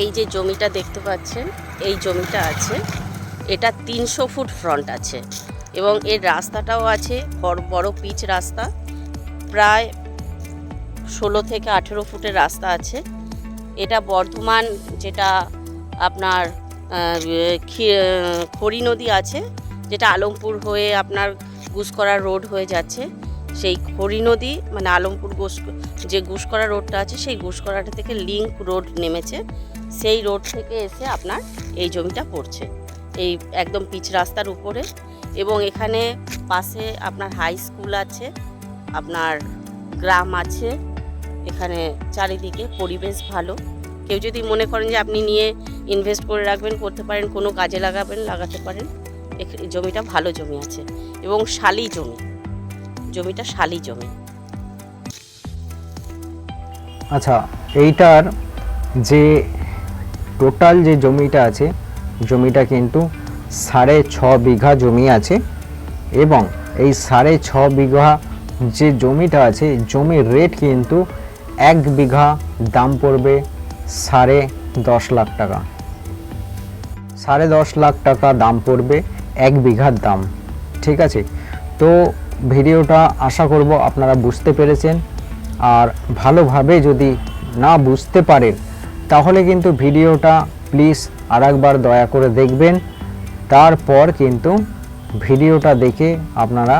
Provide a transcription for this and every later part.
এই যে জমিটা দেখতে পাচ্ছেন, এই জমিটা আছে। এটা তিনশো ফুট ফ্রন্ট আছে এবং এর রাস্তাটাও আছে, বড় বড় পিচ রাস্তা। প্রায় ষোলো থেকে আঠেরো ফুটের রাস্তা আছে। এটা বর্ধমান যেটা আপনার খড়ি নদী আছে, যেটা আলমপুর হয়ে আপনার গুসকরা রোড হয়ে যাচ্ছে। সেই খড়ি নদী মানে আলমপুর ঘুষ যে ঘুষকরা রোডটা আছে, সেই ঘুষকরাটা থেকে লিঙ্ক রোড নেমেছে। সেই রোড থেকে এসে আপনার এই জমিটা পড়ছে। এই একদম পিচ রাস্তার উপরে এবং এখানে পাশে আপনার হাই স্কুল আছে, আপনার গ্রাম আছে, এখানে চারিদিকে পরিবেশ ভালো। কেউ যদি মনে করেন যে আপনি নিয়ে ইনভেস্ট করে রাখবেন, করতে পারেন, কোনো কাজে লাগাবেন, লাগাতে পারেন জমিটা ভালো জমি আছে এবং শালি জমি। জমিটা শালি জমি। আচ্ছা এইটার যে টোটাল যে জমিটা আছে, জমিটা কিন্তু সাড়ে ছ বিঘা জমি আছে এবং এই সাড়ে ছ বিঘা যে জমিটা আছে, জমির রেট কিন্তু এক বিঘা দাম পড়বে সাড়ে দশ লাখ টাকা। সাড়ে দশ লাখ টাকা দাম পড়বে এক বিঘার দাম, ঠিক আছে? তো ভিডিওটা আশা করব আপনারা বুঝতে পেরেছেন। আর ভালোভাবে যদি না বুঝতে পারেন, তাহলে কিন্তু ভিডিওটা প্লিজ আরেকবার দয়া করে দেখবেন। তারপর কিন্তু ভিডিওটা দেখে আপনারা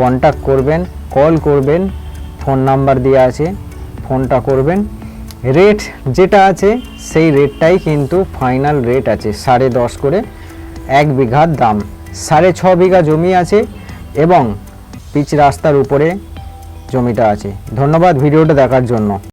কন্ট্যাক্ট করবেন কল করবেন ফোন নাম্বার দেওয়া আছে ফোনটা করবেন। রেট যেটা আছে, সেই রেটটাই কিন্তু ফাইনাল রেট আছে, সাড়ে দশ করে এক বিঘার দাম। সাড়ে ছ বিঘা জমি আছে এবং পিচ রাস্তার উপরে জমিটা আছে। ধন্যবাদ ভিডিওটা দেখার জন্য।